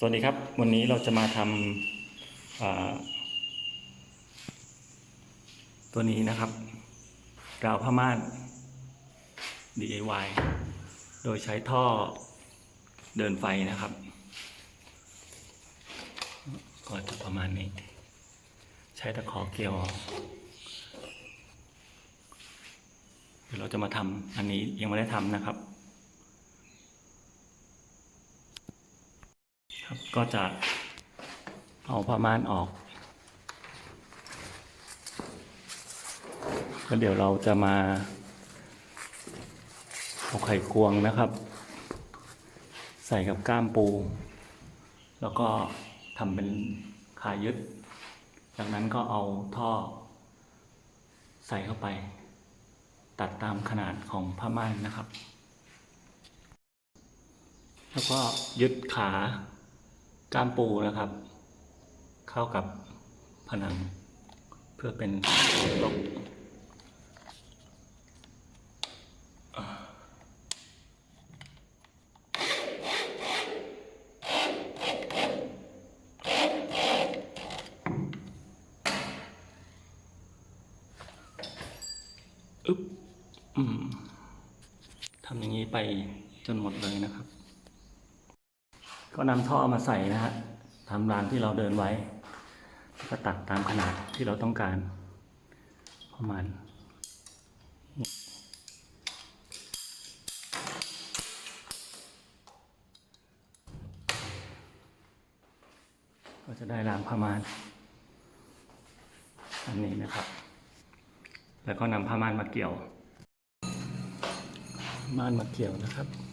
สวัสดีครับ วันนี้เราจะมาทำตัวนี้นะครับ กาวผ้าม่าน DIY โดยใช้ท่อเดินไฟนะครับ ก็จะประมาณนี้ ใช้ตะขอเกี่ยวเดี๋ยวเราจะมาทำอันนี้ยังไม่ได้ทำนะครับ ครับก็จะเอาผ้าม่านออกแล้วเดี๋ยวเราจะมาเอาไข่ควงนะครับ ใส่กับก้ามปู แล้วก็ทำเป็นขายึด จากนั้นก็เอาท่อ ใส่เข้าไป ตัดตามขนาดของผ้าม่านนะครับ แล้วก็ยึดขา ก้ามปูนะครับ เข้ากับผนังเพื่อเป็นตกอึ๊บทำอย่างนี้ไปจนหมดเลยนะครับ ก็นำท่อมาใส่นะฮะทำรางที่เราเดินไว้ ก็ตัดตามขนาดที่เราต้องการ ประมาณนี้ก็จะได้รางประมาณอันนี้นะครับ แล้วก็นำผ้าม่านมาเกี่ยว ม่านมาเกี่ยวนะครับ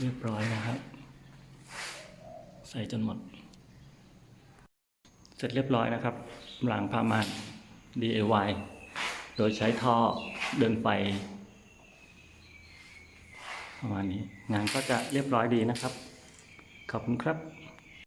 เรียบร้อยนะครับ ใส่จนหมด เสร็จเรียบร้อยนะครับหลังผ้าม่าน DIY โดยใช้ท่อเดินไฟประมาณนี้ งานก็จะเรียบร้อยดีนะครับ ขอบคุณครับ